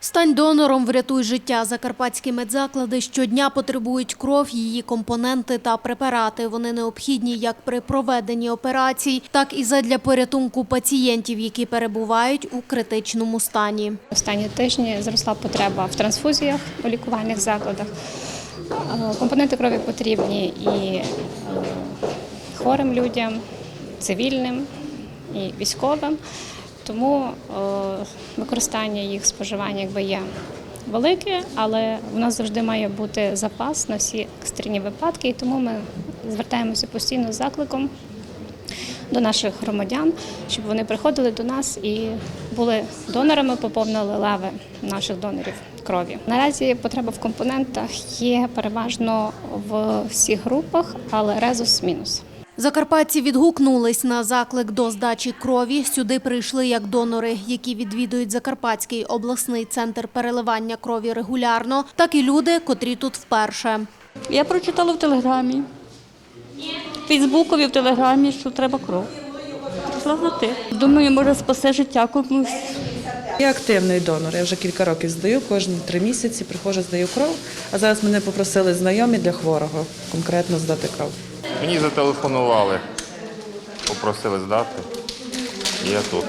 Стань донором, врятуй життя. Закарпатські медзаклади щодня потребують кров, її компоненти та препарати. Вони необхідні як при проведенні операцій, так і задля порятунку пацієнтів, які перебувають у критичному стані. Останні тижні зросла потреба в трансфузіях у лікувальних закладах. Е, Компоненти крові потрібні і е, хворим людям, цивільним і військовим. Тому е, використання їх споживання якби є велике, але в нас завжди має бути запас на всі екстрені випадки, і тому ми звертаємося постійно з закликом до наших громадян, щоб вони приходили до нас і були донорами, поповнили лави наших донорів крові. Наразі потреба в компонентах є переважно в всіх групах, але резус мінус. Закарпатці відгукнулись на заклик до здачі крові. Сюди прийшли як донори, які відвідують Закарпатський обласний центр переливання крові регулярно, так і люди, котрі тут вперше. Я прочитала в телеграмі. В Фейсбукові, в телеграмі, що треба кров. Прийшла знати. Думаю, може спасе життя комусь. Я активний донор. Я вже кілька років здаю, кожні три місяці приходжу, здаю кров. А зараз мене попросили знайомі для хворого конкретно здати кров. Мені зателефонували, попросили здати. Я тут.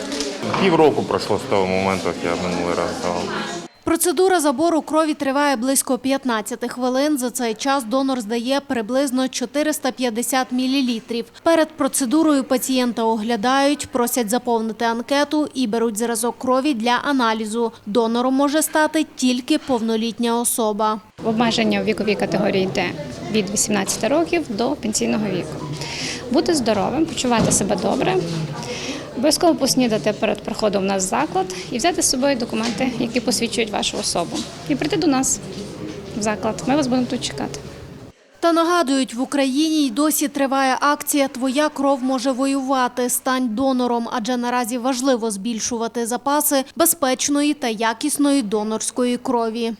Півроку пройшло з того моменту, як я минулий раз здавав. Процедура забору крові триває близько 15 хвилин. За цей час донор здає приблизно 450 мл. Перед процедурою пацієнта оглядають, просять заповнити анкету і беруть зразок крові для аналізу. Донором може стати тільки повнолітня особа. Обмеження у віковій категорії йде від 18 років до пенсійного віку. Бути здоровим, почувати себе добре, обов'язково поснідати перед приходом в нас в заклад і взяти з собою документи, які посвідчують вашу особу. І прийти до нас в заклад. Ми вас будемо тут чекати. Та нагадують, в Україні й досі триває акція Твоя кров може воювати. Стань донором, адже наразі важливо збільшувати запаси безпечної та якісної донорської крові.